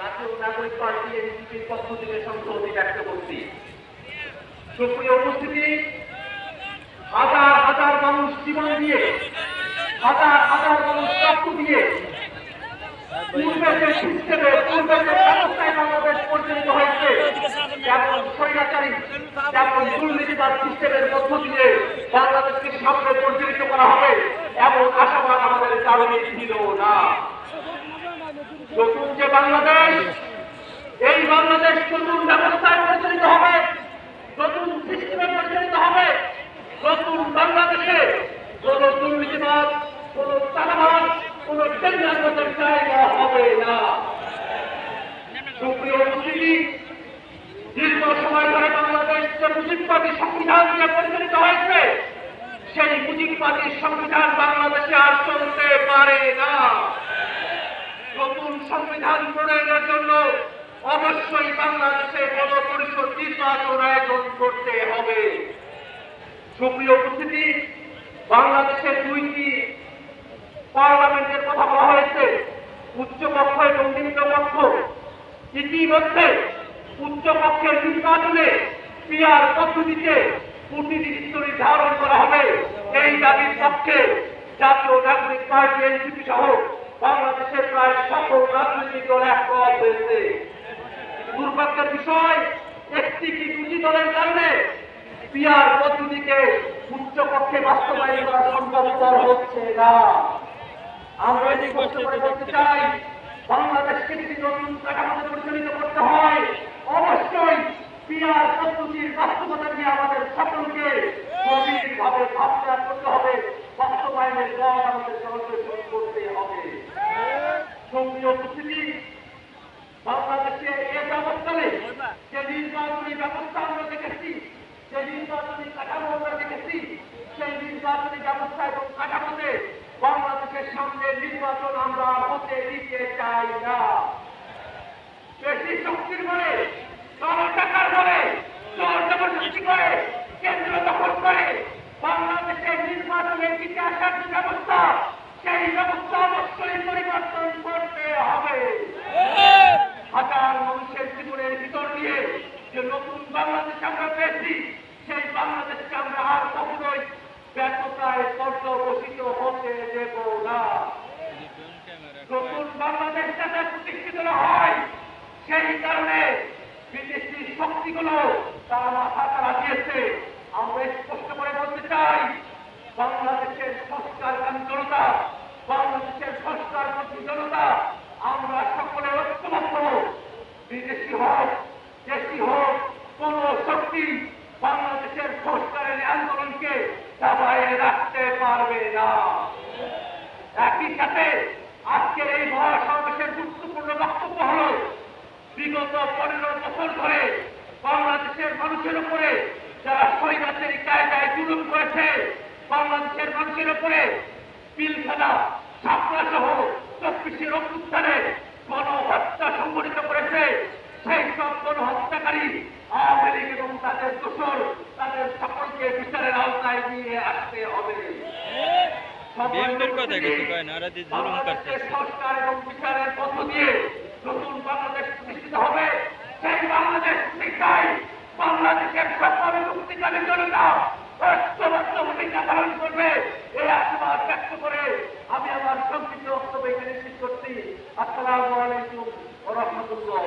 জাতীয় নাগরিক পার্টি এনসিপির পক্ষ থেকে সংসদে ব্যক্ত করছি। সুপ্রিয় উপস্থিতি, হাজার হাজার মানুষ জীবন দিয়ে হাজার হাজার মানুষ রক্ত দিয়ে বাংলাদেশকে সামনে পরিচালিত করা হবে, এমন আশাবাদ আমাদের কারণে ছিল না। নতুন যে বাংলাদেশ। এই বাংলাদেশ নতুন ব্যবস্থায় পরিচালিত হবে, নতুন সিস্টেমে পরিচালিত হবে, নতুন বাংলাদেশে কোন দুর্নীতিবাদ, কোন চালাবাদ কোন টেন্ডারবাদের জায়গা হবে না। সুপ্রিয় উপস্থিতি দীর্ঘ সময় ধরে বাংলাদেশ যে মুজিববাদী সংবিধান দিয়ে পরিচালিত হয়েছে, সেই মুজিববাদী সংবিধান বাংলাদেশে আর চলতে পারে না। সংবিধান প্রণয়নের জন্য অবশ্যই বাংলাদেশে গণপরিষদ নির্বাচন আয়োজন করতে হবে। সুপ্রিয় উপস্থিতি, বাংলাদেশের দুইটি পার্লামেন্টের কথা বলা হয়েছে, উচ্চ পক্ষ এবং নিম্ন পক্ষ। ইতিমধ্যে উচ্চ পক্ষের নির্বাচনে পিয়ার পদ্ধতিতে প্রতিনিধিত্ব নির্ধারণ করা হবে। এই দাবির পক্ষে জাতীয় নাগরিক পার্টি, এনসিপি সহ বাংলাদেশের প্রায় সকল রাজনৈতিক দল একমত হয়েছে। দুর্ভাগ্যের বিষয়, একটি কি দুটি দলের কারণে পিয়ার পদ্ধতিকে উচ্চ পক্ষে বাস্তবায়ন করা সম্ভবপর হচ্ছে না। আমরা এটি কষ্ট করে বলতে চাই, বাংলাদেশ যদি নতুন কাঠামোতে পরিচালিত করতে হয় অবশ্যই পিয়ার পদ্ধতির বাস্তবতা নিয়ে আমাদের সকলকে গভীরভাবে ভাবনা করতে হবে বাস্তবায়নের পথ আমাদের সকলকে শুরু করতে হবে সঙ্গীয় উপস্থিতি বাংলাদেশে এ ব্যবস্থানে যে নির্বাচনী ব্যবস্থা আমরা দেখেছি যে নির্বাচনী কাঠামো আমরা দেখেছি সেই নির্বাচনী ব্যবস্থা এবং কাঠামোতে বাংলাদেশের সামনে নির্বাচন আমরা হতে দিতে চাই না। বেশি শক্তির বলে টাকার বলে জবরদস্তি করে, কেন্দ্র দখল করে, বাংলাদেশের নির্বাচনের দিকে আসার যে ব্যবস্থা, সেই ব্যবস্থা অবশ্যই পরিবর্তন করতে হবে। হাজার মানুষের জীবনের ভিতর দিয়ে যে নতুন বাংলাদেশ আমরা পেয়েছি, সেই বাংলাদেশকে আমরা আর কখনোই ব্যর্থতায় পর্যবসিত হতে দেব না। নতুন বাংলাদেশ যাতে প্রতিষ্ঠিত হয়, সেই কারণে বিদেশি শক্তিগুলো তারা মাথা তারা দিয়েছে আমরা স্পষ্ট করে বলতে চাই, বাংলাদেশের সংস্কার জনতা, বাংলাদেশের সংস্কার জনতা, আমরা সকলে ঐক্যবদ্ধ। বিদেশি হোক, দেশি হোক, কোন শক্তি বাংলাদেশের সংস্কারের আন্দোলনকে দাবায় রাখতে পারবে না। একই সাথে আজকের এই মহাসমাবেশের গুরুত্বপূর্ণ বক্তব্য হল, বিগত পনেরো বছর ধরে বাংলাদেশের মানুষের উপরে যারা স্বৈরাচারী কায়দায় জুলুম করেছে, বাংলাদেশের মানুষের উপরে পিলখানা ছাত্রা সহ চব্বিশের অভ্যুত্থানে গণহত্যা সংগঠিত করেছে, সেই সব গণহত্যাকারী আওয়ামী লীগ এবং তাদের দোষর, তাদের সকলকে বিচারের আওতায় নিয়ে আসতে হবে। বিএনপির কথা কিছু কয় না, ওরা যে জুলুম করতেছে। সংস্কার এবং বিচারের পথ দিয়ে নতুন বাংলাদেশ প্রতিষ্ঠিত হবে। সেই বাংলাদেশ শিক্ষায় বাংলাদেশের সকল মুক্তিকামী জনতা ঐক্যবদ্ধ ভূমিকা পালন করবে। এই আশীর্বাদ ব্যক্ত করে আমি আমার সংক্ষিপ্ত বক্তব্য এখানে শেষ করছি। আসসালামু আলাইকুম রাহমাতুল্লাহ।